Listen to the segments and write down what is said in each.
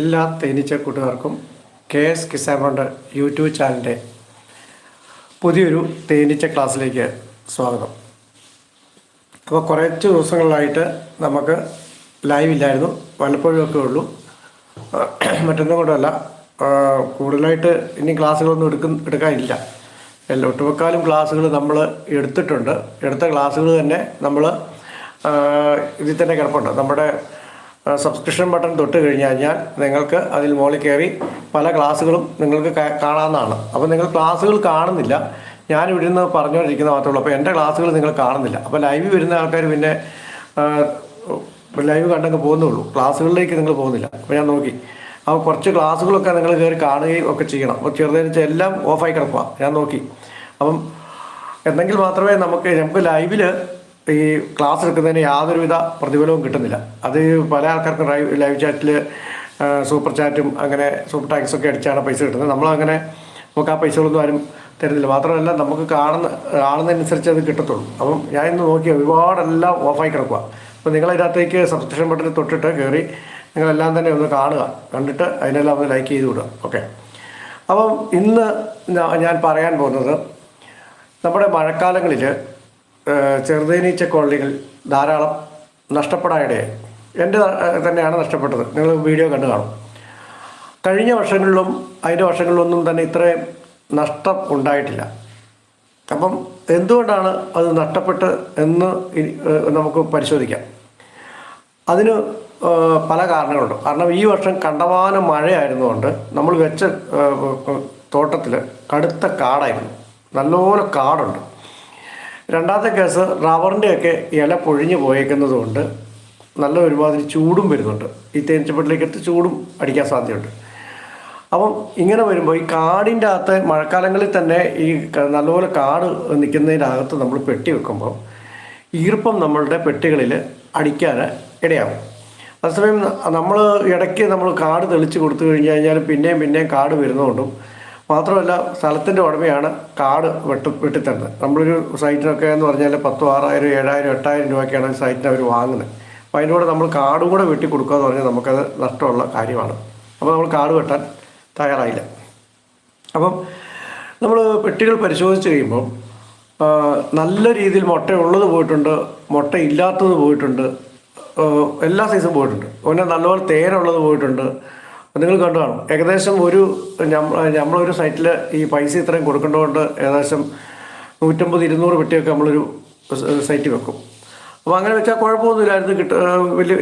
എല്ലാ തേനീച്ച കൂട്ടുകാർക്കും കെ എസ് കിസാമോണ്ട് യൂട്യൂബ് ചാനലിന്റെ പുതിയൊരു തേനീച്ച ക്ലാസ്സിലേക്ക് സ്വാഗതം. അപ്പോൾ കുറച്ച് ദിവസങ്ങളിലായിട്ട് നമുക്ക് ലൈവ് ഇല്ലായിരുന്നു. വല്ലപ്പോഴുമൊക്കെ ഉള്ളൂ. മറ്റൊന്നും കൊണ്ടല്ല കൂടുതലായിട്ട് ഇനി ക്ലാസ്സുകളൊന്നും എടുക്കും എടുക്കാനില്ല. എല്ലാ ഒട്ടുമുക്കാലും ക്ലാസ്സുകൾ നമ്മൾ എടുത്തിട്ടുണ്ട്. എടുത്ത ക്ലാസ്സുകൾ തന്നെ നമ്മൾ ഇതിൽ തന്നെ കിടപ്പുണ്ട്. നമ്മുടെ സബ്സ്ക്രിപ്ഷൻ ബട്ടൺ തൊട്ട് കഴിഞ്ഞ് കഴിഞ്ഞാൽ നിങ്ങൾക്ക് അതിൽ മുകളിൽ കയറി പല ക്ലാസ്സുകളും നിങ്ങൾക്ക് കാണാവുന്നതാണ്. അപ്പോൾ നിങ്ങൾ ക്ലാസ്സുകൾ കാണുന്നില്ല. ഞാൻ ഇവിടെ നിന്ന് പറഞ്ഞുകൊണ്ടിരിക്കുന്ന മാത്രമേ ഉള്ളൂ. അപ്പോൾ എന്റെ ക്ലാസ്സുകൾ നിങ്ങൾ കാണുന്നില്ല. അപ്പോൾ ലൈവ് വരുന്ന ആൾക്കാർ പിന്നെ ലൈവ് കണ്ടങ്ങ് പോകുന്നുള്ളൂ ക്ലാസ്സുകളിലേക്ക് നിങ്ങൾ പോകുന്നില്ല. അപ്പോൾ ഞാൻ നോക്കി. അപ്പോൾ കുറച്ച് ക്ലാസ്സുകളൊക്കെ നിങ്ങൾ കയറി കാണുകയും ഒക്കെ ചെയ്യണം. അപ്പോൾ ചെറുതായിട്ട് എല്ലാം ഓഫായി കിടക്കുക ഞാൻ നോക്കി. അപ്പം എന്നെങ്കിൽ മാത്രമേ നമുക്ക് നമുക്ക് ലൈവിൽ ഈ ക്ലാസ് എടുക്കുന്നതിന് യാതൊരുവിധ പ്രതിഫലവും കിട്ടുന്നില്ല. അത് പല ആൾക്കാർക്കും ലൈവ് ലൈവ് ചാറ്റിൽ സൂപ്പർ ചാറ്റും അങ്ങനെ സൂപ്പർ ടാക്സ് ഒക്കെ അടിച്ചാണ് പൈസ കിട്ടുന്നത്. നമ്മളങ്ങനെ നമുക്ക് ആ പൈസകളൊന്നും ആരും തരുന്നില്ല. മാത്രമല്ല നമുക്ക് കാണുന്ന കാണുന്നതനുസരിച്ച് അത് കിട്ടത്തുള്ളൂ. അപ്പം ഞാൻ ഇന്ന് നോക്കി ഒരുപാടെല്ലാം ഓഫായി കിടക്കുക അപ്പോൾ നിങ്ങളതിനകത്തേക്ക് സബ്സ്ക്രിപ്ഷൻ ബട്ടൺ തൊട്ടിട്ട് കയറി നിങ്ങളെല്ലാം തന്നെ ഒന്ന് കാണുക. കണ്ടിട്ട് അതിനെല്ലാം ഒന്ന് ലൈക്ക് ചെയ്ത് വിടുക. ഓക്കെ അപ്പം ഇന്ന് ഞാൻ പറയാൻ പോകുന്നത് നമ്മുടെ മഴക്കാലങ്ങളിൽ ചെറുതേനീച്ച കോളനികൾ ധാരാളം നഷ്ടപ്പെടാനിടയായി. എന്റെ തന്നെയാണ് നഷ്ടപ്പെട്ടത്. നിങ്ങൾ വീഡിയോ കണ്ടു കാണും. കഴിഞ്ഞ വർഷങ്ങളിലും അതിന്റെ വർഷങ്ങളിലൊന്നും തന്നെ ഇത്രയും നഷ്ടം ഉണ്ടായിട്ടില്ല. അപ്പം എന്തുകൊണ്ടാണ് അത് നഷ്ടപ്പെട്ട് എന്ന് നമുക്ക് പരിശോധിക്കാം. അതിന് പല കാരണങ്ങളുണ്ട്. കാരണം ഈ വർഷം കണ്ടമാനം മഴയായിരുന്നുകൊണ്ട് നമ്മൾ വെച്ച തോട്ടത്തിൽ കടുത്ത കാടായിരുന്നു. നല്ലപോലെ കാടുണ്ട്. രണ്ടാമത്തെ കേസ് റബ്ബറിന്റെയൊക്കെ ഇല പൊഴിഞ്ഞു പോയേക്കുന്നതുകൊണ്ട് നല്ല ഒരുമാതിരി ചൂടും വരുന്നുണ്ട്. ഈ തേനീച്ചപ്പെട്ടിലേക്കത്ത് ചൂടും അടിക്കാൻ സാധ്യതയുണ്ട്. അപ്പം ഇങ്ങനെ വരുമ്പോൾ ഈ കാടിന്റെ അകത്ത് മഴക്കാലങ്ങളിൽ തന്നെ ഈ നല്ലപോലെ കാട് നിൽക്കുന്നതിനകത്ത് നമ്മൾ പെട്ടി വെക്കുമ്പോൾ ഈർപ്പം നമ്മളുടെ പെട്ടികളിൽ അടിക്കാൻ ഇടയാവും അതേസമയം നമ്മൾ ഇടയ്ക്ക് നമ്മൾ കാട് തെളിച്ച് കൊടുത്തു കഴിഞ്ഞ് കഴിഞ്ഞാൽ പിന്നെയും പിന്നെയും കാട് വരുന്നതുകൊണ്ടും മാത്രമല്ല സ്ഥലത്തിന്റെ ഉടമയാണ് കാട് വെട്ടി വെട്ടിത്തരുന്നത്. നമ്മളൊരു സൈറ്റിനൊക്കെ എന്ന് പറഞ്ഞാൽ പത്തോ ആറായിരം ഏഴായിരം എട്ടായിരം രൂപയ്ക്കാണ് ഒരു സൈറ്റിന് അവർ വാങ്ങുന്നത്. അപ്പോൾ അതിന്റെ കൂടെ നമ്മൾ കാടും കൂടെ വെട്ടി കൊടുക്കുക എന്ന് പറഞ്ഞാൽ നമുക്കത് നഷ്ടമുള്ള കാര്യമാണ്. അപ്പോൾ നമ്മൾ കാട് വെട്ടാൻ തയ്യാറായില്ല. അപ്പം നമ്മൾ പെട്ടികൾ പരിശോധിച്ച് കഴിയുമ്പോൾ നല്ല രീതിയിൽ മുട്ട ഉള്ളത് പോയിട്ടുണ്ട് മുട്ട ഇല്ലാത്തത് പോയിട്ടുണ്ട് എല്ലാ സൈസും പോയിട്ടുണ്ട്. പിന്നെ നല്ലപോലെ തേനുള്ളത് പോയിട്ടുണ്ട് നിങ്ങൾ കണ്ടതാണ് ഏകദേശം ഒരു നമ്മളൊരു സൈറ്റിൽ ഈ പൈസ ഇത്രയും കൊടുക്കേണ്ടതുകൊണ്ട് ഏകദേശം നൂറ്റമ്പത് ഇരുന്നൂറ് പെട്ടിയൊക്കെ നമ്മളൊരു സൈറ്റ് വെക്കും. അപ്പോൾ അങ്ങനെ വെച്ചാൽ കുഴപ്പമൊന്നുമില്ലായിരുന്നു. കിട്ട വലിയ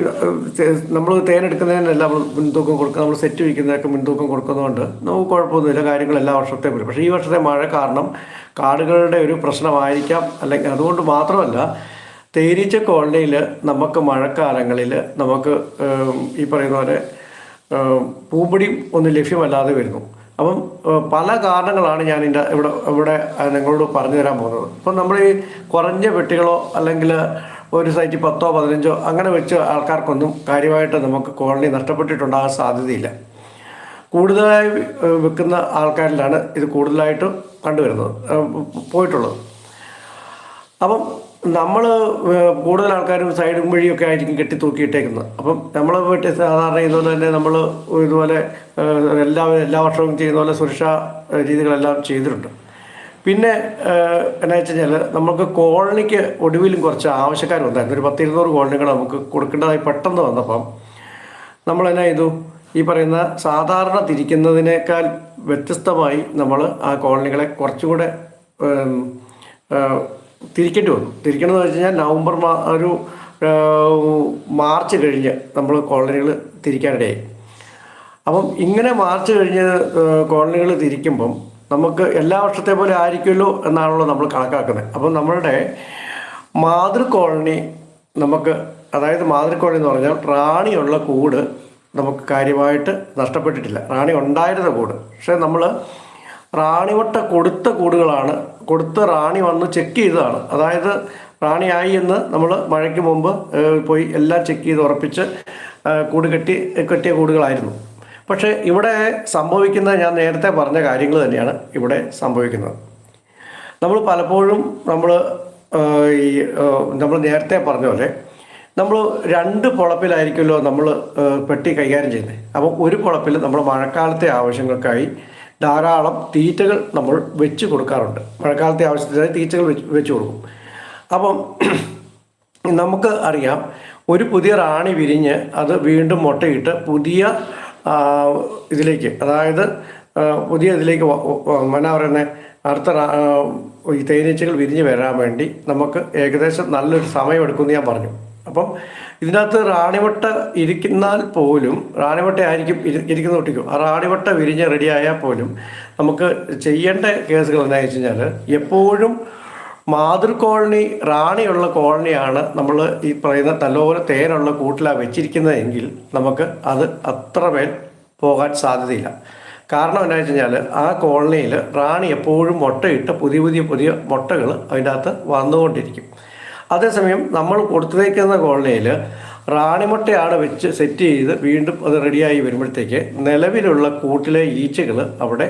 നമ്മൾ തേനെടുക്കുന്നതിനല്ല നമ്മൾ മുൻതൂക്കം കൊടുക്കുക നമ്മൾ സെറ്റ് വയ്ക്കുന്നതൊക്കെ മുൻതൂക്കം കൊടുക്കുന്നതുകൊണ്ട് നമുക്ക് കുഴപ്പമൊന്നുമില്ല. കാര്യങ്ങൾ എല്ലാ വർഷത്തെ വരും പക്ഷേ ഈ വർഷത്തെ മഴ കാരണം കാടുകളുടെ ഒരു പ്രശ്നമായിരിക്കാം. അല്ലെങ്കിൽ അതുകൊണ്ട് മാത്രമല്ല തേനീച്ച കോളനിയിൽ നമുക്ക് മഴക്കാലങ്ങളിൽ നമുക്ക് ഈ പറയുന്ന പോലെ ഏം, പൂമ്പൊടി ഒന്നും ലഭ്യമല്ലാതെ വരുന്നു. അപ്പം പല കാരണങ്ങളാണ് ഞാൻ ഇതിന്റെ ഇവിടെ ഇവിടെ നിങ്ങളോട് പറഞ്ഞു തരാൻ പോകുന്നത്. ഇപ്പം നമ്മൾ ഈ കുറഞ്ഞ പെട്ടികളോ അല്ലെങ്കിൽ ഒരു സൈറ്റിൽ പത്തോ പതിനഞ്ചോ അങ്ങനെ വെച്ച് ആൾക്കാർക്കൊന്നും കാര്യമായിട്ട് നമുക്ക് കോളനി നഷ്ടപ്പെട്ടിട്ടുണ്ടാകാൻ സാധ്യതയില്ല. കൂടുതലായി വിൽക്കുന്ന ആൾക്കാരിലാണ് ഇത് കൂടുതലായിട്ട് കണ്ടുവരുന്നത് പോയിട്ടുള്ളത്. അപ്പം നമ്മൾ കൂടുതൽ ആൾക്കാരും സൈഡും വഴിയൊക്കെ ആയിരിക്കും കെട്ടി തൂക്കിയിട്ടേക്കുന്നത്. അപ്പം നമ്മൾ വീട്ടിൽ സാധാരണ ചെയ്യുന്നത് തന്നെ നമ്മൾ ഇതുപോലെ എല്ലാ എല്ലാ വർഷവും ചെയ്യുന്ന പോലെ സുരക്ഷാ രീതികളെല്ലാം ചെയ്തിട്ടുണ്ട്. പിന്നെ എന്നാ വെച്ച് കഴിഞ്ഞാൽ നമുക്ക് കോളനിക്ക് ഒടുവിലും കുറച്ച് ആവശ്യക്കാർ വന്നായിരുന്നു. ഒരു പത്തിരുന്നൂറ് കോളനികൾ നമുക്ക് കൊടുക്കേണ്ടതായി പെട്ടെന്ന് വന്നപ്പം നമ്മൾ എന്നാ ചെയ്തു? ഈ പറയുന്ന സാധാരണ തിരിക്കുന്നതിനേക്കാൾ വ്യത്യസ്തമായി നമ്മൾ ആ കോളനികളെ കുറച്ചുകൂടെ തിരിക്കേണ്ടി വന്നു. തിരിക്കണമെന്ന് വെച്ച് കഴിഞ്ഞാൽ നവംബർ മാ ഒരു മാർച്ച് കഴിഞ്ഞ് നമ്മൾ കോളനികൾ തിരിക്കാനിടയായി. അപ്പം ഇങ്ങനെ മാർച്ച് കഴിഞ്ഞ് കോളനികൾ തിരിക്കുമ്പം നമുക്ക് എല്ലാ വർഷത്തെ പോലെ ആയിരിക്കുമല്ലോ എന്നാണല്ലോ നമ്മൾ കണക്കാക്കുന്നത്. അപ്പം നമ്മളുടെ മാതൃ കോളനി നമുക്ക് അതായത് മാതൃ കോളനി എന്ന് പറഞ്ഞാൽ റാണിയുള്ള കൂട് നമുക്ക് കാര്യമായിട്ട് നഷ്ടപ്പെട്ടിട്ടില്ല. റാണി ഉണ്ടായിരുന്ന കൂട്. പക്ഷേ നമ്മൾ റാണിവട്ട കൊടുത്ത കൂടുകളാണ് കൊടുത്ത റാണി വന്ന് ചെക്ക് ചെയ്തതാണ്. അതായത് റാണിയായി എന്ന് നമ്മൾ മഴയ്ക്ക് മുമ്പ് പോയി എല്ലാം ചെക്ക് ചെയ്ത് ഉറപ്പിച്ച് കൂട് കെട്ടി കെട്ടിയ കൂടുകളായിരുന്നു. പക്ഷേ ഇവിടെ സംഭവിക്കുന്നത് ഞാൻ നേരത്തെ പറഞ്ഞ കാര്യങ്ങൾ തന്നെയാണ് ഇവിടെ സംഭവിക്കുന്നത്. നമ്മൾ പലപ്പോഴും നമ്മൾ ഈ നമ്മൾ നേരത്തെ പറഞ്ഞ പോലെ നമ്മൾ രണ്ട് പുളപ്പിലായിരിക്കുമല്ലോ നമ്മൾ പെട്ടി കൈകാര്യം ചെയ്യുന്നത്. അപ്പോൾ ഒരു പുളപ്പിൽ നമ്മൾ മഴക്കാലത്തെ ആവശ്യങ്ങൾക്കായി ധാരാളം തീറ്റകൾ നമ്മൾ വെച്ച് കൊടുക്കാറുണ്ട്. മഴക്കാലത്തെ ആവശ്യത്തിനായി തീറ്റകൾ വെച്ച് വെച്ച് കൊടുക്കും. അപ്പം നമുക്ക് അറിയാം ഒരു പുതിയ റാണി വിരിഞ്ഞ് അത് വീണ്ടും മുട്ടയിട്ട് പുതിയ ഇതിലേക്ക് അതായത് പുതിയ ഇതിലേക്ക് എന്നാ പറയുന്നത് അടുത്ത ഈ തേനീച്ചകൾ വിരിഞ്ഞ് വരാൻ വേണ്ടി നമുക്ക് ഏകദേശം നല്ലൊരു സമയം എടുക്കുമെന്ന് ഞാൻ പറഞ്ഞു. അപ്പം ഇതിനകത്ത് റാണിവട്ട ഇരിക്കുന്നാൽ പോലും റാണിവട്ട ആയിരിക്കും ഇരിക്കുന്ന കുട്ടിക്കും ആ റാണിവട്ട വിരിഞ്ഞ് റെഡിയായാൽ പോലും നമുക്ക് ചെയ്യേണ്ട കേസുകൾ എന്താണെന്ന് വെച്ച് കഴിഞ്ഞാൽ എപ്പോഴും മാതൃ കോളനി റാണിയുള്ള കോളനിയാണ് നമ്മൾ ഈ പറയുന്ന നല്ലപോലെ തേനുള്ള കൂട്ടിലാണ് വെച്ചിരിക്കുന്നതെങ്കിൽ നമുക്ക് അത് അത്രമേൽ പോകാൻ സാധ്യതയില്ല. കാരണം എന്താ വെച്ച് കഴിഞ്ഞാൽ ആ കോളനിയിൽ റാണി എപ്പോഴും മുട്ടയിട്ട് പുതിയ പുതിയ പുതിയ മുട്ടകൾ അതിന്റെ അകത്ത് വന്നുകൊണ്ടിരിക്കും. അതേസമയം നമ്മൾ കൊടുത്തേക്കുന്ന കോളനിയിൽ റാണിമുട്ടയാണ് വെച്ച് സെറ്റ് ചെയ്ത് വീണ്ടും അത് റെഡിയായി വരുമ്പോഴത്തേക്ക് നിലവിലുള്ള കൂട്ടിലെ ഈച്ചകൾ അവിടെ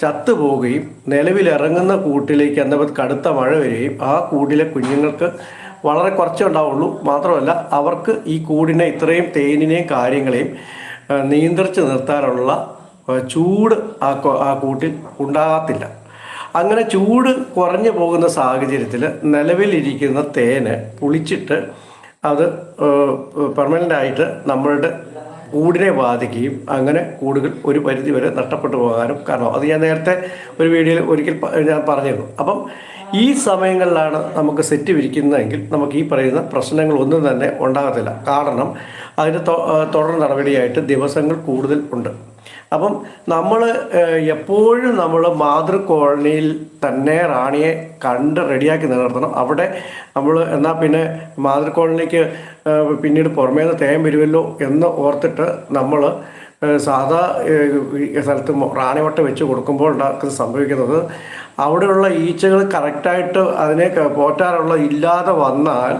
ചത്തുപോവുകയും നിലവിലിറങ്ങുന്ന കൂട്ടിലേക്ക് എന്താ കടുത്ത മഴ വരികയും ആ കൂടിലെ കുഞ്ഞുങ്ങൾക്ക് വളരെ കുറച്ചേ ഉണ്ടാവുള്ളൂ. മാത്രമല്ല അവർക്ക് ഈ കൂടിനെ ഇത്രയും തേനിനെയും കാര്യങ്ങളെയും നിയന്ത്രിച്ച് നിർത്താനുള്ള ചൂട് ആ കൂട്ടിൽ ഉണ്ടാകത്തില്ല. അങ്ങനെ ചൂട് കുറഞ്ഞു പോകുന്ന സാഹചര്യത്തിൽ നിലവിലിരിക്കുന്ന തേന് പുളിച്ചിട്ട് അത് പെർമനന്റ് ആയിട്ട് നമ്മളുടെ കൂടിനെ ബാധിക്കുകയും അങ്ങനെ കൂടുകൾ ഒരു പരിധി വരെ നഷ്ടപ്പെട്ടു പോകാനും കാരണം. അത് ഞാൻ നേരത്തെ ഒരു വീഡിയോയിൽ ഒരിക്കൽ ഞാൻ പറഞ്ഞിരുന്നു. അപ്പം ഈ സമയങ്ങളിലാണ് നമുക്ക് സെറ്റ് വിരിക്കുന്നതെങ്കിൽ നമുക്ക് ഈ പറയുന്ന പ്രശ്നങ്ങൾ ഒന്നും തന്നെ ഉണ്ടാകത്തില്ല. കാരണം അതിന് തുടർ നടപടിയായിട്ട് ദിവസങ്ങൾ കൂടുതൽ ഉണ്ട്. അപ്പം നമ്മൾ എപ്പോഴും നമ്മൾ മാതൃ കോളനിയിൽ തന്നെ റാണിയെ കണ്ട് റെഡിയാക്കി നിലനിർത്തണം. അവിടെ നമ്മൾ എന്നാൽ പിന്നെ മാതൃ കോളനിക്ക് പിന്നീട് പുറമേ നിന്ന് തേൻ വരുമല്ലോ എന്ന് ഓർത്തിട്ട് നമ്മൾ സാധാ സ്ഥലത്ത് റാണിവട്ട വെച്ച് കൊടുക്കുമ്പോൾ ഉണ്ടാക്കുന്ന സംഭവിക്കുന്നത് അവിടെയുള്ള ഈച്ചകൾ കറക്റ്റായിട്ട് അതിനെ പോറ്റാറുള്ള ഇല്ലാതെ വന്നാൽ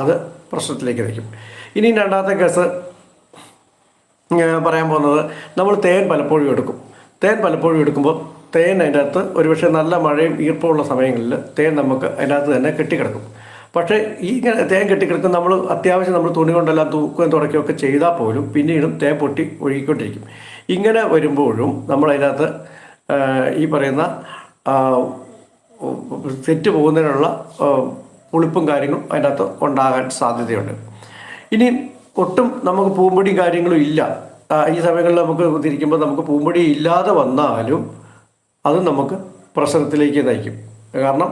അത് പ്രശ്നത്തിലേക്ക് നയിക്കും. ഇനി രണ്ടാമത്തെ കേസ് പറയാൻ പോകുന്നത് നമ്മൾ തേൻ പലപ്പോഴും എടുക്കും. തേൻ പലപ്പോഴും എടുക്കുമ്പോൾ തേൻ അതിന്റെ അകത്ത് ഒരുപക്ഷെ നല്ല മഴയും ഈർപ്പമുള്ള സമയങ്ങളിൽ തേൻ നമുക്ക് അതിന്റെ അകത്ത് തന്നെ കെട്ടിക്കിടക്കും. പക്ഷേ ഈ തേൻ കെട്ടിക്കിടക്കും നമ്മൾ അത്യാവശ്യം നമ്മൾ തുണി കൊണ്ടെല്ലാം തൂക്കുകയും തുടക്കുകയൊക്കെ ചെയ്താൽ പോലും പിന്നീടും തേൻ പൊട്ടി ഒഴുകിക്കൊണ്ടിരിക്കും. ഇങ്ങനെ വരുമ്പോഴും നമ്മൾ അതിനകത്ത് ഈ പറയുന്ന തെറ്റ് പോകുന്നതിനുള്ള പുളിപ്പും കാര്യങ്ങളും അതിനകത്ത് ഉണ്ടാകാൻ സാധ്യതയുണ്ട്. ഇനി ഒട്ടും നമുക്ക് പൂമ്പൊടി കാര്യങ്ങളും ഇല്ല. ഈ സമയങ്ങളിൽ നമുക്ക് തിരിക്കുമ്പോൾ നമുക്ക് പൂമ്പൊടി ഇല്ലാതെ വന്നാലും അത് നമുക്ക് പ്രശ്നത്തിലേക്ക് നയിക്കും. കാരണം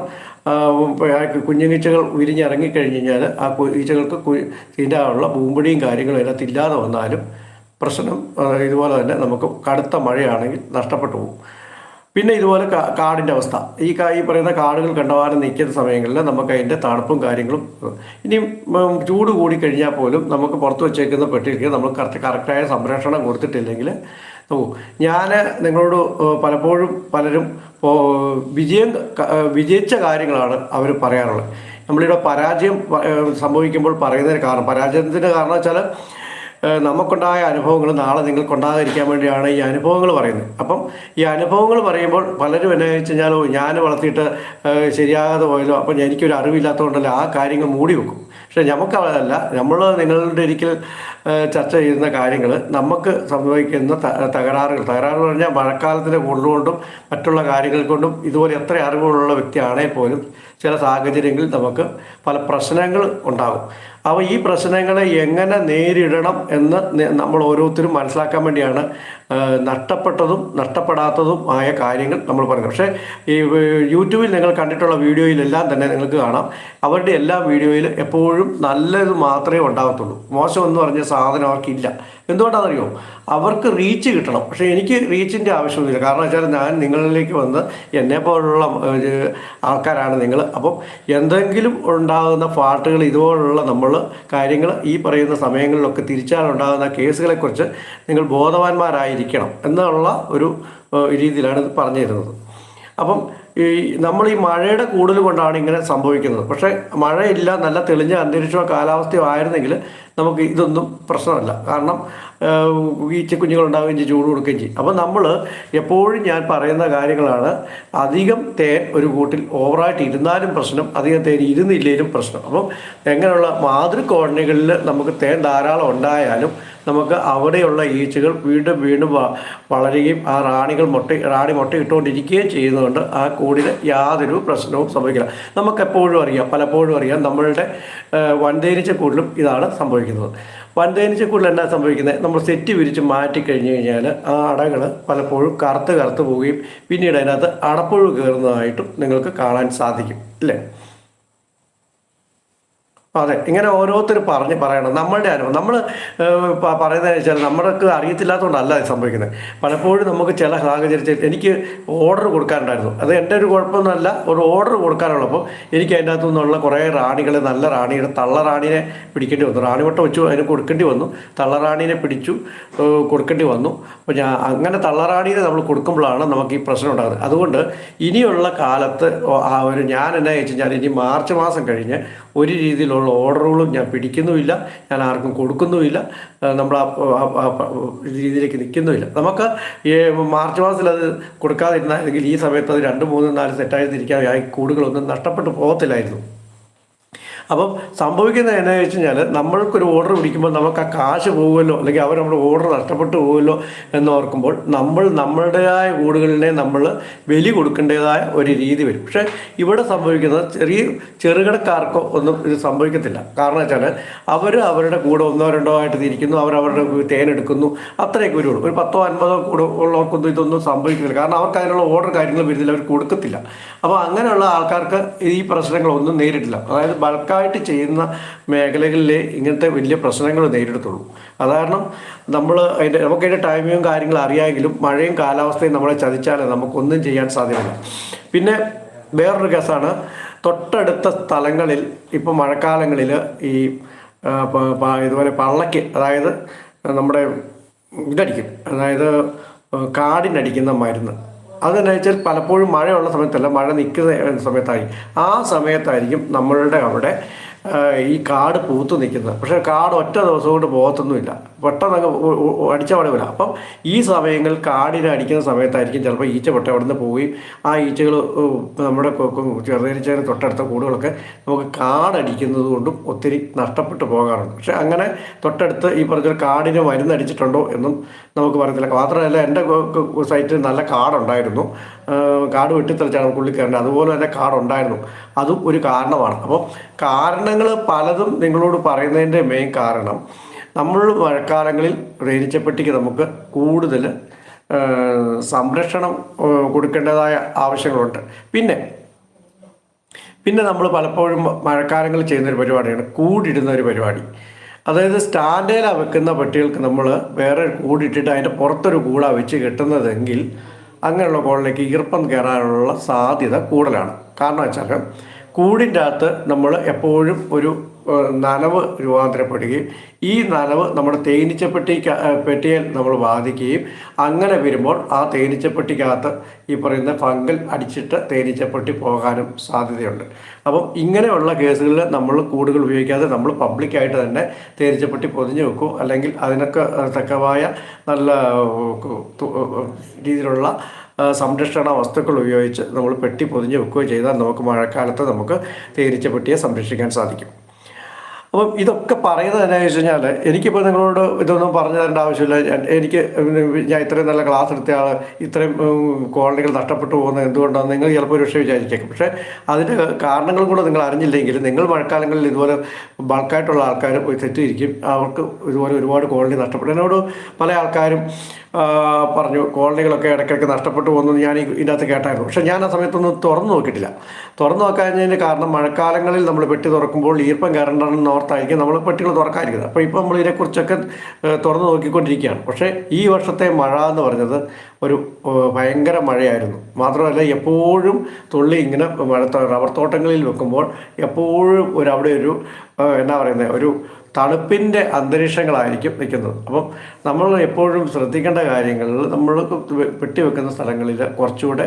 കുഞ്ഞുങ്ങീച്ചകൾ ഉരിഞ്ഞിറങ്ങിക്കഴിഞ്ഞ് കഴിഞ്ഞാൽ ആ ഈച്ചകൾക്ക് തീരാനുള്ള പൂമ്പൊടിയും കാര്യങ്ങളും അതിനകത്ത് ഇല്ലാതെ വന്നാലും പ്രശ്നം ഇതുപോലെ തന്നെ നമുക്ക് കടുത്ത മഴയാണെങ്കിൽ നഷ്ടപ്പെട്ടു പോകും. പിന്നെ ഇതുപോലെ കാടിന്റെ അവസ്ഥ. ഈ ഈ പറയുന്ന കാടുകൾ കണ്ടവാനം നിൽക്കുന്ന സമയങ്ങളിൽ നമുക്ക് അതിന്റെ തണുപ്പും കാര്യങ്ങളും ഇനി ഉം, ചൂട് കൂടി കഴിഞ്ഞാൽ പോലും നമുക്ക് പുറത്ത് വെച്ചേക്കുന്ന പെട്ടിക്ക് നമ്മൾ കറക്റ്റ് കറക്റ്റായ സംരക്ഷണം കൊടുത്തിട്ടില്ലെങ്കിൽ ഓ ഞാൻ നിങ്ങളോട് പലപ്പോഴും പലരും വിജയം വിജയിച്ച കാര്യങ്ങളാണ് അവർ പറയാറുള്ളത്. നമ്മളിവിടെ പരാജയം സംഭവിക്കുമ്പോൾ പറയുന്നതിന് കാരണം പരാജയത്തിന്റെ കാരണം വെച്ചാൽ നമുക്കുണ്ടായ അനുഭവങ്ങൾ നാളെ നിങ്ങൾക്കുണ്ടാകാതിരിക്കാൻ വേണ്ടിയാണ് ഈ അനുഭവങ്ങൾ പറയുന്നത്. അപ്പം ഈ അനുഭവങ്ങൾ പറയുമ്പോൾ പലരും എന്നെ വെച്ച് കഴിഞ്ഞാൽ ഞാൻ വളർത്തിയിട്ട് ശരിയാകാതെ പോയല്ലോ. അപ്പം എനിക്കൊരു അറിവില്ലാത്തതുകൊണ്ടല്ലോ ആ കാര്യങ്ങൾ മൂടി വെക്കും? പക്ഷെ നമുക്ക് അതല്ല. നമ്മൾ നിങ്ങളുടെ ഒരിക്കൽ ചർച്ച ചെയ്യുന്ന കാര്യങ്ങൾ നമുക്ക് സംഭവിക്കുന്ന തകരാറുകൾ. തകരാറ് പറഞ്ഞാൽ മഴക്കാലത്തിന്റെ കൂടുതലുകൊണ്ടും മറ്റുള്ള കാര്യങ്ങൾ കൊണ്ടും ഇതുപോലെ എത്ര അറിവുകളുള്ള വ്യക്തിയാണെങ്കിൽ പോലും ചില സാഹചര്യങ്ങളിൽ നമുക്ക് പല പ്രശ്നങ്ങൾ ഉണ്ടാകും. അപ്പോൾ ഈ പ്രശ്നങ്ങളെ എങ്ങനെ നേരിടണം എന്ന് നമ്മൾ ഓരോരുത്തരും മനസ്സിലാക്കാൻ വേണ്ടിയാണ് നഷ്ടപ്പെട്ടതും നഷ്ടപ്പെടാത്തതും ആയ കാര്യങ്ങൾ നമ്മൾ പറയുന്നത്. പക്ഷേ ഈ യൂട്യൂബിൽ നിങ്ങൾ കണ്ടിട്ടുള്ള വീഡിയോയിലെല്ലാം തന്നെ നിങ്ങൾക്ക് കാണാം. അവരുടെ എല്ലാ വീഡിയോയിലും എപ്പോഴും നല്ലത് മാത്രമേ ഉണ്ടാകത്തുള്ളൂ. മോശം എന്ന് പറഞ്ഞ സാധനം അവർക്കില്ല. എന്തുകൊണ്ടാണെന്നറിയോ? അവർക്ക് റീച്ച് കിട്ടണം. പക്ഷേ എനിക്ക് റീച്ചിന്റെ ആവശ്യമൊന്നുമില്ല. കാരണം വെച്ചാൽ ഞാൻ നിങ്ങളിലേക്ക് വന്ന് എന്നെ പോലുള്ള ആൾക്കാരാണ് നിങ്ങൾ. അപ്പം എന്തെങ്കിലും ഉണ്ടാകുന്ന പാട്ടുകൾ ഇതുപോലുള്ള നമ്മൾ കാര്യങ്ങൾ ഈ പറയുന്ന സമയങ്ങളിലൊക്കെ തിരിച്ചാലുണ്ടാകുന്ന കേസുകളെക്കുറിച്ച് നിങ്ങൾ ബോധവാന്മാരായിരിക്കണം എന്നുള്ള ഒരു രീതിയിലാണ് ഇത് പറഞ്ഞു തരുന്നത് അപ്പം ഈ നമ്മൾ ഈ മഴയുടെ കൂടുതൽ കൊണ്ടാണ് ഇങ്ങനെ സംഭവിക്കുന്നത്. പക്ഷേ മഴയില്ല നല്ല തെളിഞ്ഞ അന്തരീക്ഷമോ കാലാവസ്ഥയോ ആയിരുന്നെങ്കിൽ നമുക്ക് ഇതൊന്നും പ്രശ്നമല്ല. കാരണം ഈച്ച കുഞ്ഞുങ്ങളുണ്ടാവുകയും ചെയ്യും ചൂട് കൊടുക്കുകയും ചെയ്യും. അപ്പോൾ നമ്മൾ എപ്പോഴും ഞാൻ പറയുന്ന കാര്യങ്ങളാണ് അധികം തേൻ ഒരു കൂട്ടിൽ ഓവറായിട്ട് ഇരുന്നാലും പ്രശ്നം അധികം തേൻ ഇരുന്നില്ലെങ്കിലും പ്രശ്നം. അപ്പം എങ്ങനെയുള്ള മാതൃ കോളനികളിൽ നമുക്ക് തേൻ ധാരാളം ഉണ്ടായാലും നമുക്ക് അവിടെയുള്ള ഈച്ചകൾ വീണ്ടും വീണ്ടും വളരുകയും ആ റാണികൾ മുട്ട റാണി മുട്ട ഇട്ടുകൊണ്ടിരിക്കുകയും ചെയ്യുന്നതുകൊണ്ട് ആ കൂടിന് യാതൊരു പ്രശ്നവും സംഭവിക്കില്ല. നമുക്കെപ്പോഴും അറിയാം പലപ്പോഴും അറിയാം നമ്മളുടെ വൻതേനിച്ച കൂടിലും ഇതാണ് സംഭവിക്കുന്നത്. വൻതേനീച്ച കൂടുതൽ എന്നാ സംഭവിക്കുന്നത്? നമ്മൾ സെറ്റ് വിരിച്ച് മാറ്റി കഴിഞ്ഞ് കഴിഞ്ഞാൽ ആ അടകൾ പലപ്പോഴും കറുത്ത് കറുത്ത് പോവുകയും പിന്നീട് അതിനകത്ത് അടപ്പുഴു കയറുന്നതായിട്ടും നിങ്ങൾക്ക് കാണാൻ സാധിക്കും അല്ലേ അതെ ഇങ്ങനെ ഓരോരുത്തർ പറഞ്ഞ് പറയണം. നമ്മളുടെ അനുഭവം. നമ്മൾ പറയുന്നത് വെച്ചാൽ നമ്മൾക്ക് അറിയത്തില്ലാത്തതുകൊണ്ടല്ല ഇത് സംഭവിക്കുന്നത്. പലപ്പോഴും നമുക്ക് ചില സാഹചര്യത്തിൽ എനിക്ക് ഓർഡർ കൊടുക്കാനുണ്ടായിരുന്നു. അത് എന്റെ ഒരു കുഴപ്പമൊന്നുമല്ല. ഒരു ഓർഡർ കൊടുക്കാനുള്ളപ്പോൾ എനിക്ക് അതിന്റെ അകത്തു നിന്നുള്ള കുറേ റാണികൾ നല്ല റാണിയുടെ തള്ള റാണിനെ പിടിക്കേണ്ടി വന്നു. റാണിവട്ട വെച്ചു അതിന് കൊടുക്കേണ്ടി വന്നു. തള്ള റാണിനെ പിടിച്ചു കൊടുക്കേണ്ടി വന്നു. അപ്പോൾ ഞാൻ അങ്ങനെ തള്ളറാണീനെ നമ്മൾ കൊടുക്കുമ്പോഴാണ് നമുക്ക് ഈ പ്രശ്നം ഉണ്ടാകുന്നത്. അതുകൊണ്ട് ഇനിയുള്ള കാലത്ത് ആ ഒരു ഞാൻ എന്നാ വെച്ച് കഴിഞ്ഞാൽ ഇനി മാർച്ച് മാസം കഴിഞ്ഞ് ഒരു രീതിയിലുള്ള ഓർഡറുകളും ഞാൻ പിടിക്കുന്നുമില്ല ഞാൻ ആർക്കും കൊടുക്കുന്നുമില്ല നമ്മൾ ആ രീതിയിലേക്ക് നിൽക്കുന്നുമില്ല നമുക്ക് ഈ മാർച്ച് മാസത്തിൽ അത് കൊടുക്കാതിരുന്നായിരുന്നെങ്കിൽ ഈ സമയത്ത് അത് രണ്ട് മൂന്ന് നാല് സെറ്റായിരുന്നിരിക്കാൻ ആ കൂടുകളൊന്നും നഷ്ടപ്പെട്ടു പോകത്തില്ലായിരുന്നു അപ്പം സംഭവിക്കുന്നത് എന്നാ വെച്ച് കഴിഞ്ഞാൽ നമ്മൾക്കൊരു ഓർഡർ പിടിക്കുമ്പോൾ നമുക്ക് ആ കാശ് പോകുമല്ലോ അല്ലെങ്കിൽ അവർ നമ്മുടെ ഓർഡർ നഷ്ടപ്പെട്ടു പോകുമല്ലോ എന്നോർക്കുമ്പോൾ നമ്മൾ നമ്മളുടേതായ ഓടുകളിനെ നമ്മൾ ബലി കൊടുക്കേണ്ടതായ ഒരു രീതി വരും. പക്ഷേ ഇവിടെ സംഭവിക്കുന്നത് ചെറിയ ചെറുകിടക്കാർക്കോ ഒന്നും ഇത് സംഭവിക്കത്തില്ല. കാരണം വെച്ചാൽ അവർ അവരുടെ കൂടെ ഒന്നോ രണ്ടോ ആയിട്ട് തിരിക്കുന്നു അവർ അവരുടെ തേനെടുക്കുന്നു അത്രയൊക്കെ വരുള്ളൂ. ഒരു പത്തോ അൻപതോ കൂടെ ഉള്ളവർക്കൊന്നും ഇതൊന്നും സംഭവിക്കുന്നില്ല. കാരണം അവർക്ക് അതിനുള്ള ഓർഡർ കാര്യങ്ങൾ വരുന്നില്ല അവർ കൊടുക്കത്തില്ല. അപ്പോൾ അങ്ങനെയുള്ള ആൾക്കാർക്ക് ഈ പ്രശ്നങ്ങളൊന്നും നേരിട്ടില്ല അതായത് ബൾക്കായിട്ട് ചെയ്യുന്ന മേഖലകളിലെ ഇങ്ങനത്തെ വലിയ പ്രശ്നങ്ങൾ നേരിടത്തുള്ളൂ. കാരണം നമ്മൾ അതിന്റെ നമുക്കതിന്റെ ടൈമിങ്ങും കാര്യങ്ങളും അറിയാമെങ്കിലും മഴയും കാലാവസ്ഥയും നമ്മളെ ചതിച്ചാൽ നമുക്കൊന്നും ചെയ്യാൻ സാധ്യമല്ല. പിന്നെ വേറൊരു കേസാണ് തൊട്ടടുത്ത സ്ഥലങ്ങളിൽ ഇപ്പോൾ മഴക്കാലങ്ങളിൽ ഈ ഇതുപോലെ പള്ളയ്ക്ക് അതായത് നമ്മുടെ ഇതടിക്കും അതായത് കാടിനടിക്കുന്ന മരുന്ന്. അതെന്നു വെച്ചാൽ പലപ്പോഴും മഴയുള്ള സമയത്തല്ല മഴ നിൽക്കുന്ന സമയത്തായി. ആ സമയത്തായിരിക്കും നമ്മളുടെ അവിടെ ഈ കാട് പൂത്തു നിൽക്കുന്നത്. പക്ഷെ കാട് ഒറ്റ ദിവസം കൊണ്ട് പോകത്തൊന്നുമില്ല. പെട്ടെന്ന് അങ്ങ് ഒ- ഒ- ഒ- അടിച്ച പാടില്ല അപ്പം ഈ സമയങ്ങളിൽ കാടിനെ അടിക്കുന്ന സമയത്തായിരിക്കും ചിലപ്പോൾ ഈച്ച പൊട്ട അവിടെ നിന്ന് പോവുകയും ആ ഈച്ചകൾ നമ്മുടെ ചെറുതരിച്ചതിന് തൊട്ടടുത്ത കൂടുകളൊക്കെ നമുക്ക് കാടടിക്കുന്നത് കൊണ്ടും ഒത്തിരി നഷ്ടപ്പെട്ടു പോകാറുണ്ട്. പക്ഷെ അങ്ങനെ തൊട്ടടുത്ത് ഈ പറഞ്ഞ കാടിന് മരുന്നടിച്ചിട്ടുണ്ടോ എന്നും നമുക്ക് പറയത്തില്ല. മാത്രമല്ല എന്റെ സൈറ്റിൽ നല്ല കാടുണ്ടായിരുന്നു. കാട് വെട്ടിത്തെളിച്ചാണ് പുള്ളിക്കാരന്റെ അതുപോലെ തന്നെ കാടുണ്ടായിരുന്നു. അതും ഒരു കാരണമാണ്. അപ്പോൾ കാരണങ്ങൾ പലതും നിങ്ങളോട് പറയുന്നതിന്റെ മെയിൻ കാരണം നമ്മൾ മഴക്കാലങ്ങളിൽ റേനിച്ചപ്പെട്ടിക്ക് നമുക്ക് കൂടുതൽ സംരക്ഷണം കൊടുക്കേണ്ടതായ ആവശ്യങ്ങളുണ്ട്. പിന്നെ പിന്നെ നമ്മൾ പലപ്പോഴും മഴക്കാലങ്ങളിൽ ചെയ്യുന്നൊരു പരിപാടിയാണ് കൂടിടുന്ന ഒരു പരിപാടി. അതായത് സ്റ്റാൻഡേല വെക്കുന്ന പട്ടികൾക്ക് നമ്മൾ വേറെ കൂടിട്ടിട്ട് അതിന്റെ പുറത്തൊരു കൂട വെച്ച് കെട്ടുന്നതെങ്കിൽ അങ്ങനെയുള്ള കോളിലേക്ക് ഈർപ്പം കയറാനുള്ള സാധ്യത കൂടുതലാണ്. കാരണം വെച്ചാൽ കൂടിന്റെ അകത്ത് നമ്മൾ എപ്പോഴും ഒരു നനവ് രൂപാന്തരപ്പെടുകയും ഈ നനവ് നമ്മുടെ തേനീച്ചപ്പെട്ടി പെട്ടിയെ നമ്മൾ ബാധിക്കുകയും അങ്ങനെ വരുമ്പോൾ ആ തേനീച്ചപ്പെട്ടിക്കകത്ത് ഈ പറയുന്ന ഫംഗൽ അടിച്ചിട്ട് തേനീച്ചപ്പെട്ടി പോകാനും സാധ്യതയുണ്ട്. അപ്പം ഇങ്ങനെയുള്ള കേസുകളിൽ നമ്മൾ കൂടുകൾ ഉപയോഗിക്കാതെ നമ്മൾ പബ്ലിക്കായിട്ട് തന്നെ തേനീച്ചപ്പെട്ടി പൊതിഞ്ഞ് വെക്കും. അല്ലെങ്കിൽ അതിനൊക്കെ തക്കവായ നല്ല രീതിയിലുള്ള സംരക്ഷണ വസ്തുക്കൾ ഉപയോഗിച്ച് നമ്മൾ പെട്ടി പൊതിഞ്ഞ് വെക്കുകയോ ചെയ്താൽ നമുക്ക് മഴക്കാലത്ത് നമുക്ക് തേനീച്ച പെട്ടിയെ സംരക്ഷിക്കാൻ സാധിക്കും. അപ്പം ഇതൊക്കെ പറയുന്നത് എന്നാ വെച്ച് കഴിഞ്ഞാൽ എനിക്കിപ്പോൾ നിങ്ങളോട് ഇതൊന്നും പറഞ്ഞു തരേണ്ട ആവശ്യമില്ല. എനിക്ക് ഞാൻ ഇത്രയും നല്ല ക്ലാസ് എടുത്ത ആൾ ഇത്രയും ക്വാളിറ്റികൾ നഷ്ടപ്പെട്ടു പോകുന്നത് എന്തുകൊണ്ടാണ് നിങ്ങൾ ചിലപ്പോൾ ഒരു പക്ഷേ വിചാരിച്ചേക്കും. പക്ഷേ അതിന്റെ കാരണങ്ങൾ കൂടെ നിങ്ങൾ അറിഞ്ഞില്ലെങ്കിൽ നിങ്ങൾ മഴക്കാലങ്ങളിൽ ഇതുപോലെ ബൾക്കായിട്ടുള്ള ആൾക്കാർ പോയി തെറ്റിയിരിക്കും. അവർക്ക് ഇതുപോലെ ഒരുപാട് ക്വാളിറ്റി നഷ്ടപ്പെട്ടു എന്നോട് പല ആൾക്കാരും പറഞ്ഞു കോളനികളൊക്കെ ഇടയ്ക്കിടയ്ക്ക് നഷ്ടപ്പെട്ടു പോകുന്നത് ഞാൻ അകത്ത് കേട്ടായിരുന്നു. പക്ഷേ ഞാൻ ആ സമയത്തൊന്നും തുറന്നു നോക്കിയിട്ടില്ല. തുറന്നു നോക്കാഞ്ഞതിന് കാരണം മഴക്കാലങ്ങളിൽ നമ്മൾ പെട്ടി തുറക്കുമ്പോൾ ഈർപ്പം കയറണ്ടെന്ന് ഓർത്തായിരിക്കും നമ്മൾ പെട്ടികൾ തുറക്കാതിരിക്കുന്നത്. അപ്പോൾ ഇപ്പോൾ നമ്മൾ ഇതിനെക്കുറിച്ചൊക്കെ തുറന്നു നോക്കിക്കൊണ്ടിരിക്കുകയാണ്. പക്ഷേ ഈ വർഷത്തെ മഴ എന്ന് പറഞ്ഞത് ഒരു ഭയങ്കര മഴയായിരുന്നു. മാത്രമല്ല എപ്പോഴും തുള്ളി ഇങ്ങനെ മഴ റബ്ബർ തോട്ടങ്ങളിൽ വെക്കുമ്പോൾ എപ്പോഴും ഒരു അവിടെ ഒരു എന്താ പറയുന്നത് ഒരു തണുപ്പിന്റെ അന്തരീക്ഷങ്ങളായിരിക്കും നിൽക്കുന്നത്. അപ്പം നമ്മൾ എപ്പോഴും ശ്രദ്ധിക്കേണ്ട കാര്യങ്ങളിൽ നമ്മൾ പെട്ടി വെക്കുന്ന സ്ഥലങ്ങളിൽ കുറച്ചുകൂടെ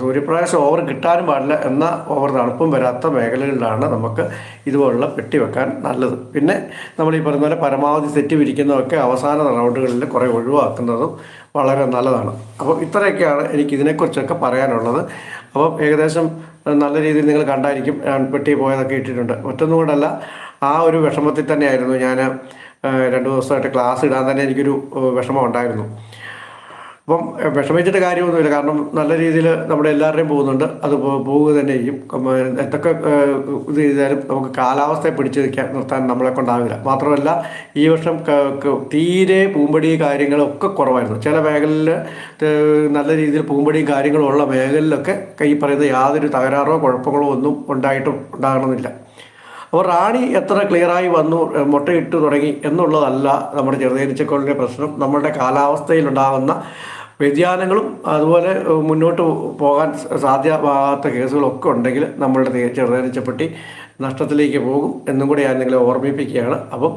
സൂര്യപ്രകാശം ഓവർ കിട്ടാനും പാടില്ല എന്ന ഓവർ തണുപ്പും വരാത്ത മേഖലകളിലാണ് നമുക്ക് ഇതുപോലുള്ള പെട്ടി വെക്കാൻ നല്ലത്. പിന്നെ നമ്മൾ ഈ പറയുന്ന പോലെ പരമാവധി സെറ്റ് വിരിക്കുന്നതൊക്കെ അവസാന റൗണ്ടുകളിൽ കുറേ ഒഴിവാക്കുന്നതും വളരെ നല്ലതാണ്. അപ്പോൾ ഇത്രയൊക്കെയാണ് എനിക്ക് ഇതിനെക്കുറിച്ചൊക്കെ പറയാനുള്ളത്. അപ്പം ഏകദേശം നല്ല രീതിയിൽ നിങ്ങൾ കണ്ടായിരിക്കും ഞാൻ പെട്ടി പോയതൊക്കെ ഇട്ടിട്ടുണ്ട്. മറ്റൊന്നും ആ ഒരു വിഷമത്തിൽ തന്നെയായിരുന്നു ഞാൻ രണ്ട് ദിവസമായിട്ട് ക്ലാസ് ഇടാൻ തന്നെ എനിക്കൊരു വിഷമം ഉണ്ടായിരുന്നു. അപ്പം വിഷമിച്ചിട്ട് കാര്യമൊന്നുമില്ല. കാരണം നല്ല രീതിയിൽ നമ്മുടെ എല്ലാവരുടെയും പോകുന്നുണ്ട്. അത് പോവുക തന്നെ ചെയ്യും. എന്തൊക്കെ ഇത് ചെയ്താലും നമുക്ക് കാലാവസ്ഥയെ പിടിച്ചു നിൽക്കാൻ നിർത്താൻ നമ്മളെ കൊണ്ടാവില്ല. മാത്രമല്ല ഈ വർഷം തീരെ പൂമ്പടി കാര്യങ്ങളൊക്കെ കുറവായിരുന്നു. ചില മേഖലയിൽ നല്ല രീതിയിൽ പൂമ്പടിയും കാര്യങ്ങളും ഉള്ള മേഖലയിലൊക്കെ ഈ പറയുന്ന യാതൊരു തകരാറോ കുഴപ്പങ്ങളോ ഒന്നും ഉണ്ടായിട്ടും ഉണ്ടാകണമെന്നില്ല. അപ്പോൾ റാണി എത്ര ക്ലിയറായി വന്നു മുട്ടയിട്ട് തുടങ്ങി എന്നുള്ളതല്ല നമ്മുടെ ചെറുതേനിച്ചക്കോളിന്റെ പ്രശ്നം. നമ്മുടെ കാലാവസ്ഥയിലുണ്ടാകുന്ന വ്യതിയാനങ്ങളും അതുപോലെ മുന്നോട്ട് പോകാൻ സാധ്യമാകാത്ത കേസുകളൊക്കെ ഉണ്ടെങ്കിൽ നമ്മളുടെ ചെറുതേനിച്ചപ്പെട്ടി നഷ്ടത്തിലേക്ക് പോകും എന്നും കൂടി ഞാൻ നിങ്ങളെ ഓർമ്മിപ്പിക്കുകയാണ്. അപ്പം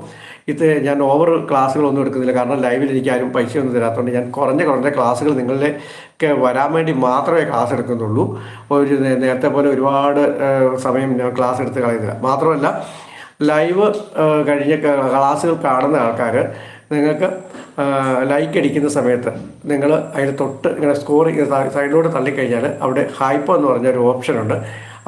ഇത് ഞാൻ ഓവർ ക്ലാസ്സുകളൊന്നും എടുക്കുന്നില്ല. കാരണം ലൈവിൽ എനിക്ക് ആരും ഒന്നും തരാത്തതുകൊണ്ട് ഞാൻ കുറഞ്ഞ കുറഞ്ഞ ക്ലാസ്സുകൾ നിങ്ങളിലേക്ക് വരാൻ വേണ്ടി മാത്രമേ ക്ലാസ് എടുക്കുന്നുള്ളൂ. ഒരു നേരത്തെ പോലെ ഒരുപാട് സമയം ഞാൻ ക്ലാസ് എടുത്ത് കളയുന്നില്ല. മാത്രമല്ല ലൈവ് കഴിഞ്ഞ ക്ലാസ്സുകൾ കാണുന്ന ആൾക്കാർ നിങ്ങൾക്ക് ലൈക്ക് അടിക്കുന്ന സമയത്ത് നിങ്ങൾ അതിന് തൊട്ട് ഇങ്ങനെ സ്കോർ സൈഡിലോട്ട് തള്ളിക്കഴിഞ്ഞാൽ അവിടെ ഹൈപ്പ് എന്ന് പറഞ്ഞ ഒരു ഓപ്ഷൻ ഉണ്ട്.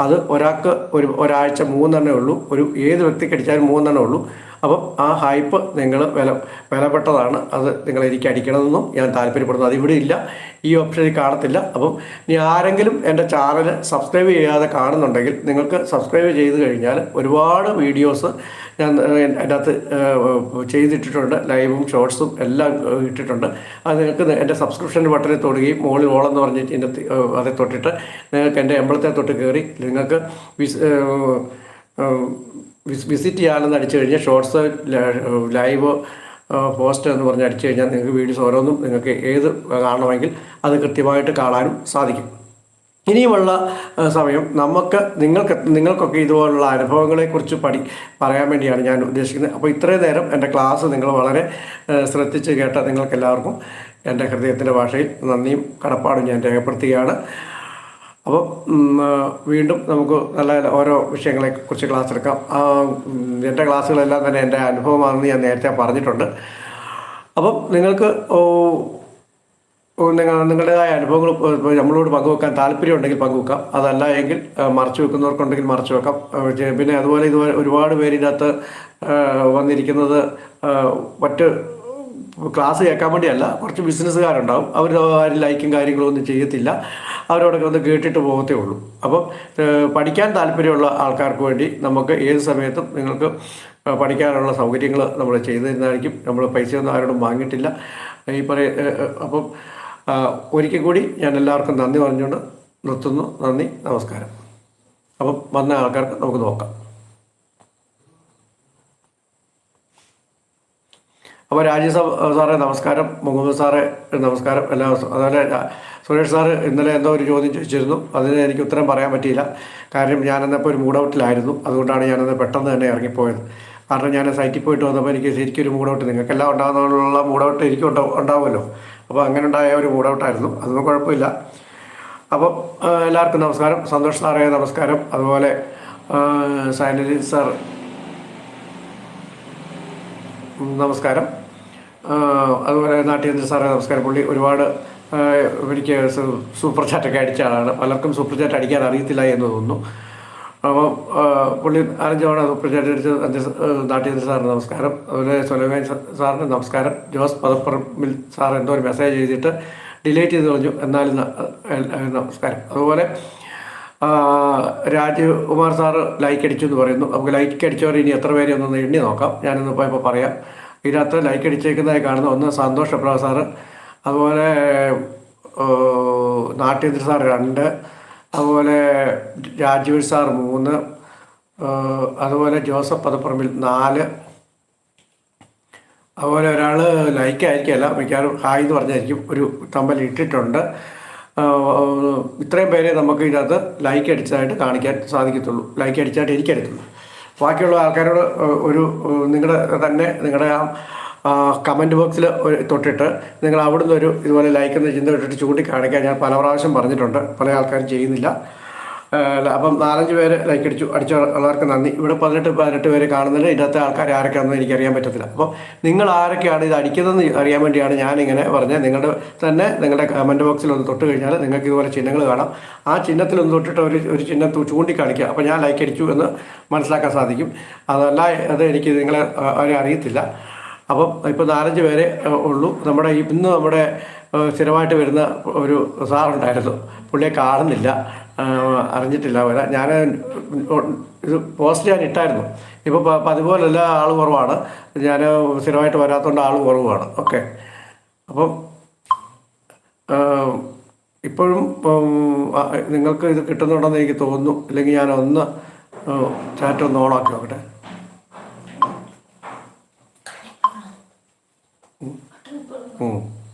അത് ഒരാൾക്ക് ഒരു ഒരാഴ്ച മൂന്നെണ്ണേ ഉള്ളൂ. ഒരു ഏത് വ്യക്തിക്ക് അടിച്ചാലും മൂന്നെണ്ണേ ഉള്ളൂ. അപ്പം ആ ഹൈപ്പ് നിങ്ങൾ വില വിലപ്പെട്ടതാണ്. അത് നിങ്ങൾ എനിക്ക് അടിക്കണമെന്നും ഞാൻ താല്പര്യപ്പെടുന്നു. അതിവിടെ ഇല്ല. ഈ ഓപ്ഷനിൽ കാണത്തില്ല. അപ്പം ഇനി ആരെങ്കിലും എന്റെ ചാനൽ സബ്സ്ക്രൈബ് ചെയ്യാതെ കാണുന്നുണ്ടെങ്കിൽ നിങ്ങൾക്ക് സബ്സ്ക്രൈബ് ചെയ്ത് കഴിഞ്ഞാൽ ഒരുപാട് വീഡിയോസ് ഞാൻ എന്റെ അകത്ത് ചെയ്തിട്ടിട്ടുണ്ട്. ലൈവും ഷോർട്സും എല്ലാം ഇട്ടിട്ടുണ്ട്. അത് നിങ്ങൾക്ക് എന്റെ സബ്സ്ക്രിപ്ഷൻ ബട്ടണിൽ തൊടുകയും മുകളിൽ ഓളെന്ന് പറഞ്ഞിട്ട് ഇതിന്റെ അതിൽ തൊട്ടിട്ട് നിങ്ങൾക്ക് എന്റെ എമ്പളത്തെ തൊട്ട് കയറി നിങ്ങൾക്ക് വിസിറ്റ് ചെയ്യാമെന്ന് അടിച്ചു കഴിഞ്ഞാൽ ഷോർട്സ് ലൈവ് പോസ്റ്റ് എന്ന് പറഞ്ഞ് അടിച്ചു കഴിഞ്ഞാൽ നിങ്ങൾക്ക് വീഡിയോസ് ഓരോന്നും നിങ്ങൾക്ക് ഏത് കാണണമെങ്കിൽ അത് കൃത്യമായിട്ട് കാണാനും സാധിക്കും. ഇനിയുമുള്ള സമയം നമുക്ക് നിങ്ങൾക്ക് നിങ്ങൾക്കൊക്കെ ഇതുപോലുള്ള അനുഭവങ്ങളെക്കുറിച്ച് പഠി പറയാൻ വേണ്ടിയാണ് ഞാൻ ഉദ്ദേശിക്കുന്നത്. അപ്പോൾ ഇത്രയും നേരം എന്റെ ക്ലാസ് നിങ്ങൾ വളരെ ശ്രദ്ധിച്ച് കേട്ട നിങ്ങൾക്കെല്ലാവർക്കും എന്റെ ഹൃദയത്തിന്റെ ഭാഷയിൽ നന്ദിയും കടപ്പാടും ഞാൻ രേഖപ്പെടുത്തുകയാണ്. അപ്പോൾ വീണ്ടും നമുക്ക് നല്ല ഓരോ വിഷയങ്ങളെ കുറിച്ച് ക്ലാസ് എടുക്കാം. എന്റെ ക്ലാസ്സുകളെല്ലാം തന്നെ എന്റെ അനുഭവമാണെന്ന് ഞാൻ നേരത്തെ പറഞ്ഞിട്ടുണ്ട്. അപ്പം നിങ്ങൾക്ക് നിങ്ങൾ നിങ്ങളുടേതായ അനുഭവങ്ങൾ നമ്മളോട് പങ്കുവെക്കാൻ താല്പര്യമുണ്ടെങ്കിൽ പങ്കുവെക്കാം. അതല്ല എങ്കിൽ മറച്ചു വെക്കുന്നവർക്കുണ്ടെങ്കിൽ മറച്ചു വെക്കാം. പിന്നെ അതുപോലെ ഇതുപോലെ ഒരുപാട് പേര് ഇതിനകത്ത് ആ, വന്നിരിക്കുന്നത് മറ്റ് ക്ലാസ് കേൾക്കാൻ വേണ്ടിയല്ല കുറച്ച് ബിസിനസ്സുകാരുണ്ടാവും അവർ ആരും ലൈക്കും കാര്യങ്ങളൊന്നും ചെയ്യത്തില്ല. അവരോടൊക്കെ ഒന്ന് കേട്ടിട്ട് പോകത്തേ ഉള്ളൂ. അപ്പം പഠിക്കാൻ താല്പര്യമുള്ള ആൾക്കാർക്ക് വേണ്ടി നമുക്ക് ഏത് സമയത്തും നിങ്ങൾക്ക് പഠിക്കാനുള്ള സൗകര്യങ്ങൾ നമ്മൾ ചെയ്തു തരുന്നതായിരിക്കും നമ്മൾ പൈസയൊന്നും ആരോടും വാങ്ങിയിട്ടില്ല. ഈ പറയ അപ്പം ഒരിക്കൽ കൂടി ഞാൻ എല്ലാവർക്കും നന്ദി പറഞ്ഞുകൊണ്ട് നിർത്തുന്നു. നന്ദി നമസ്കാരം. അപ്പം വന്ന ആൾക്കാർക്ക് നമുക്ക് നോക്കാം. അപ്പോൾ രാജ്യസഭ സാറേ നമസ്കാരം. മുഹമ്മദ് സാറേ നമസ്കാരം. എല്ലാ അതുപോലെ സുരേഷ് സാറ് ഇന്നലെ എന്തോ ഒരു ചോദ്യം ചോദിച്ചിരുന്നു. അതിന് എനിക്ക് ഉത്തരം പറയാൻ പറ്റിയില്ല. കാരണം ഞാനന്നപ്പോൾ ഒരു മൂഡ് ഔട്ടിലായിരുന്നു അതുകൊണ്ടാണ് ഞാനന്ന് പെട്ടെന്ന് തന്നെ ഇറങ്ങിപ്പോയത്. കാരണം ഞാൻ സൈറ്റിൽ പോയിട്ട് വന്നപ്പോൾ എനിക്ക് ശരിക്കും ഒരു മൂഡ് ഔട്ട് നിങ്ങൾക്കെല്ലാം ഉണ്ടാകുന്നുള്ള മൂഡ് ഔട്ട് എനിക്കും ഉണ്ടാവും ഉണ്ടാവുമല്ലോ. അപ്പോൾ അങ്ങനെ ഉണ്ടായ ഒരു മൂഡ് ഔട്ടായിരുന്നു അതൊന്നും കുഴപ്പമില്ല. അപ്പം എല്ലാവർക്കും നമസ്കാരം. സന്തോഷ് സാറേ നമസ്കാരം. അതുപോലെ സൈനലിൻ സൈനലി സാർ നമസ്കാരം. അതുപോലെ നാട്യേന്ദ്ര സാറേ നമസ്കാരം. പുള്ളി ഒരുപാട് എനിക്ക് സൂപ്പർ ചാറ്റൊക്കെ അടിച്ച ആളാണ്. പലർക്കും സൂപ്പർ ചാറ്റ് അടിക്കാൻ അറിയത്തില്ല എന്ന് തോന്നുന്നു. അപ്പം പുള്ളി അഞ്ച് സൂപ്പർ ചാറ്റ് അടിച്ച നാട്യേന്ദ്ര സാറിന് നമസ്കാരം. അതുപോലെ സൊലമേൻ സാറിന് നമസ്കാരം. ജോസ് പദപ്പറമ്പിൽ സാർ എന്തോ ഒരു മെസ്സേജ് ചെയ്തിട്ട് ഡിലീറ്റ് ചെയ്ത് കളഞ്ഞു. എന്നാലും നമസ്കാരം. അതുപോലെ ആ, രാജീവ് കുമാർ സാറ് ലൈക്ക് അടിച്ചു എന്ന് പറയുന്നു. നമുക്ക് ലൈക്ക് അടിച്ചവർ ഇനി എത്ര പേരെ ഒന്നൊന്ന് എണ്ണി നോക്കാം. ഞാനൊന്ന് ഇപ്പോൾ പറയാം. ഇതിനകത്ത് ലൈക്ക് അടിച്ചേക്കുന്നതായി കാണുന്ന ഒന്ന് സന്തോഷ് പ്രഭ സാറ് അതുപോലെ നാട്യേന്ദ്ര സാർ രണ്ട് അതുപോലെ രാജീവ് സാർ മൂന്ന് അതുപോലെ ജോസഫ് പദപ്പറമ്പിൽ നാല്. അതുപോലെ ഒരാൾ ലൈക്ക് ആയിരിക്കില്ല മിക്കവാറും ഹായ് എന്ന് പറഞ്ഞായിരിക്കും. ഒരു തമ്പൽ ഇട്ടിട്ടുണ്ട്. ഇത്രയും പേരെ നമുക്ക് ഇതിനകത്ത് ലൈക്ക് അടിച്ചതായിട്ട് കാണിക്കാൻ സാധിക്കത്തുള്ളൂ. ലൈക്ക് അടിച്ചായിട്ട് എനിക്കടുത്തുള്ളൂ ബാക്കിയുള്ള ആൾക്കാരോട് ഒരു നിങ്ങളുടെ തന്നെ നിങ്ങളുടെ ആ കമന്റ് ബോക്സിൽ തൊട്ടിട്ട് നിങ്ങൾ അവിടുന്ന് ഒരു ഇതുപോലെ ലൈക്ക് എന്ന ചിന്ത ഇട്ടിട്ട് ചൂണ്ടിക്കാണിക്കാൻ ഞാൻ പല പ്രാവശ്യം പറഞ്ഞിട്ടുണ്ട്. പല ആൾക്കാരും ചെയ്യുന്നില്ല. അപ്പം നാലഞ്ച് പേര് ലൈക്ക് അടിച്ചു. അടിച്ച ആൾക്കാർക്ക് നന്ദി. ഇവിടെ പതിനെട്ട് പതിനെട്ട് പേര് കാണുന്നുണ്ട്. ഇതിനകത്തെ ആൾക്കാർ ആരൊക്കെയാണെന്ന് എനിക്ക് അറിയാൻ പറ്റത്തില്ല. അപ്പോൾ നിങ്ങൾ ആരൊക്കെയാണ് ഇത് അടിക്കുന്നതെന്ന് അറിയാൻ വേണ്ടിയാണ് ഞാനിങ്ങനെ പറഞ്ഞത്. നിങ്ങളുടെ തന്നെ നിങ്ങളുടെ കമന്റ് ബോക്സിൽ ഒന്ന് തൊട്ട് കഴിഞ്ഞാൽ നിങ്ങൾക്ക് ഇതുപോലെ ചിഹ്നങ്ങൾ കാണാം. ആ ചിഹ്നത്തിൽ ഒന്ന് തൊട്ടിട്ട് ഒരു ഒരു ചിഹ്നം ചൂണ്ടിക്കാണിക്കുക. അപ്പോൾ ഞാൻ ലൈക്ക് അടിച്ചു എന്ന് മനസ്സിലാക്കാൻ സാധിക്കും. അതല്ല അത് എനിക്ക് നിങ്ങളെ ആരും അറിയത്തില്ല. അപ്പം ഇപ്പോൾ നാലഞ്ച് പേരെ ഉള്ളൂ. നമ്മുടെ ഇന്ന് നമ്മുടെ സ്ഥിരമായിട്ട് വരുന്ന ഒരു സാറുണ്ടായിരുന്നു. പുള്ളിയെ കാണുന്നില്ല. അറിഞ്ഞിട്ടില്ല. ഞാൻ ഇത് പോസ്റ്റ് ഞാൻ ഇട്ടായിരുന്നു. ഇപ്പോൾ പതിപോലല്ല ആൾ കുറവാണ്. ഞാൻ സ്ഥിരമായിട്ട് വരാത്തതുകൊണ്ട് ആൾ കുറവാണ്. ഓക്കെ. അപ്പം ഇപ്പോഴും നിങ്ങൾക്ക് ഇത് കിട്ടുന്നുണ്ടെന്ന് എനിക്ക് തോന്നുന്നു. അല്ലെങ്കിൽ ഞാൻ ഒന്ന് ചാറ്റ് ഒന്ന് ഓണാക്കി നോക്കട്ടെ. ഉം.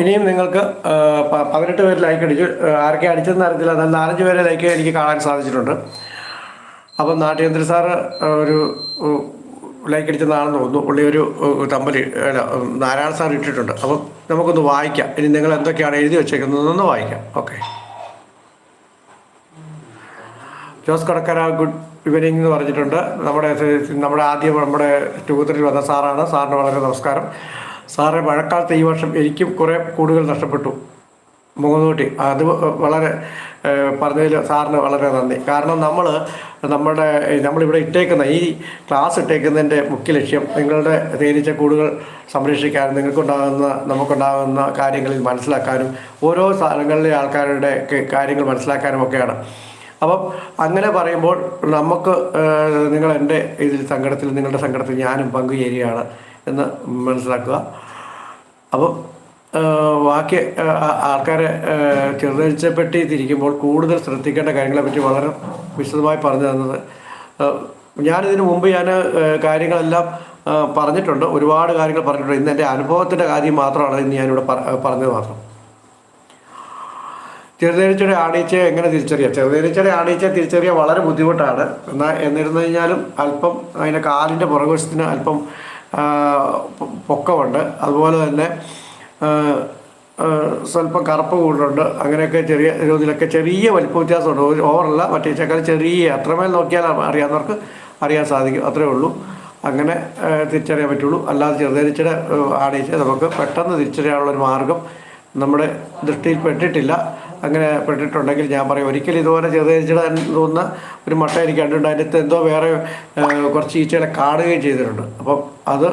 ഇനിയും നിങ്ങൾക്ക് പതിനെട്ട് പേര് ലൈക്ക് അടിച്ചു. ആരൊക്കെ അടിച്ചതെന്ന് അറിയത്തില്ല. എന്നാൽ നാലഞ്ച് പേരെ ലൈക്ക് എനിക്ക് കാണാൻ സാധിച്ചിട്ടുണ്ട്. അപ്പം നാട്യേന്ദ്ര സാറ് ഒരു ലൈക്ക് അടിച്ചതാണെന്ന് തോന്നുന്നു. പുള്ളി ഒരു തമ്പലി അല്ല നാരായണ സാർ ഇട്ടിട്ടുണ്ട്. അപ്പം നമുക്കൊന്ന് വായിക്കാം. ഇനി നിങ്ങൾ എന്തൊക്കെയാണ് എഴുതി വെച്ചേക്കുന്നതെന്ന് വായിക്കാം. Okay Jose Kadakkara good evening എന്ന് പറഞ്ഞിട്ടുണ്ട്. നമ്മുടെ നമ്മുടെ ആദ്യം നമ്മുടെ ടൂത്തറിൽ വന്ന സാറാണ് സാറിന് വളരെ നമസ്കാരം. സാറ് മഴക്കാലത്ത് ഈ വർഷം എനിക്കും കുറേ കൂടുകൾ നഷ്ടപ്പെട്ടു. മുഖനൂട്ടി. അത് വളരെ പറഞ്ഞതിൽ സാറിന് വളരെ നന്ദി. കാരണം നമ്മൾ നമ്മുടെ നമ്മളിവിടെ ഇട്ടേക്കുന്ന ഈ ക്ലാസ് ഇട്ടേക്കുന്നതിന്റെ മുഖ്യ ലക്ഷ്യം നിങ്ങളുടെ തേനീച്ച കൂടുകൾ സംരക്ഷിക്കാനും നിങ്ങൾക്കുണ്ടാകുന്ന നമുക്കുണ്ടാകുന്ന കാര്യങ്ങളിൽ മനസ്സിലാക്കാനും ഓരോ സ്ഥലങ്ങളിലെ ആൾക്കാരുടെ കാര്യങ്ങൾ മനസ്സിലാക്കാനും ഒക്കെയാണ്. അപ്പം അങ്ങനെ പറയുമ്പോൾ നമുക്ക് നിങ്ങൾ എന്റെ ഇതിൽ സങ്കടത്തിൽ നിങ്ങളുടെ സങ്കടത്തിൽ ഞാനും പങ്കുചേരുകയാണ്. എന്ന് മനസ്സിലാക്കുക. അപ്പം വാക്യ ആൾക്കാരെ ചെറുതരിച്ചപ്പെട്ടി തിരിക്കുമ്പോൾ കൂടുതൽ ശ്രദ്ധിക്കേണ്ട കാര്യങ്ങളെപ്പറ്റി വളരെ വിശദമായി പറഞ്ഞു തന്നത്. ഞാനിതിനു മുമ്പ് ഞാൻ കാര്യങ്ങളെല്ലാം പറഞ്ഞിട്ടുണ്ട്. ഒരുപാട് കാര്യങ്ങൾ പറഞ്ഞിട്ടുണ്ട്. ഇന്ന് എന്റെ അനുഭവത്തിന്റെ കാര്യം മാത്രമാണ് ഇന്ന് ഞാനിവിടെ പറ- പറഞ്ഞത് മാത്രം. ചെറുതേനീച്ചയുടെ ആണീച്ചയെ എങ്ങനെ തിരിച്ചറിയാം? ചെറുതേനീച്ചയുടെ ആണീച്ചയെ തിരിച്ചറിയാൻ വളരെ ബുദ്ധിമുട്ടാണ്. എന്നാൽ എന്നിരുന്നു കഴിഞ്ഞാലും അല്പം അതിന്റെ കാലിന്റെ പുറകുവശത്തിന് അല്പം പൊക്കമുണ്ട്. അതുപോലെ തന്നെ സ്വല്പം കറുപ്പ് കൂടുതലുണ്ട്. അങ്ങനെയൊക്കെ ചെറിയ രീതിയിലൊക്കെ ചെറിയ വലിപ്പ വ്യത്യാസമുണ്ട് ഓവറല്ല മറ്റേച്ചേക്കാൾ ചെറിയ അത്രമേൽ നോക്കിയാൽ അറിയാവുന്നവർക്ക് അറിയാൻ സാധിക്കും. അത്രേ ഉള്ളൂ. അങ്ങനെ തിരിച്ചറിയാൻ പറ്റുള്ളൂ. അല്ലാതെ ചെറുതരിച്ചിടെ ആടിച്ച് നമുക്ക് പെട്ടെന്ന് തിരിച്ചറിയാനുള്ള ഒരു മാർഗം നമ്മുടെ ദൃഷ്ടിയിൽ പെട്ടിട്ടില്ല. അങ്ങനെ പെട്ടിട്ടുണ്ടെങ്കിൽ ഞാൻ പറയും ഒരിക്കലും ഇതുപോലെ ചെറുതരിച്ചിടാൻ തോന്നുന്ന ഒരു മട്ട എനിക്ക് കണ്ടിട്ടുണ്ട്. അതിനകത്ത് എന്തോ വേറെ കുറച്ച് ഈച്ചകളെ കാണുകയും ചെയ്തിട്ടുണ്ട്. അപ്പം അത്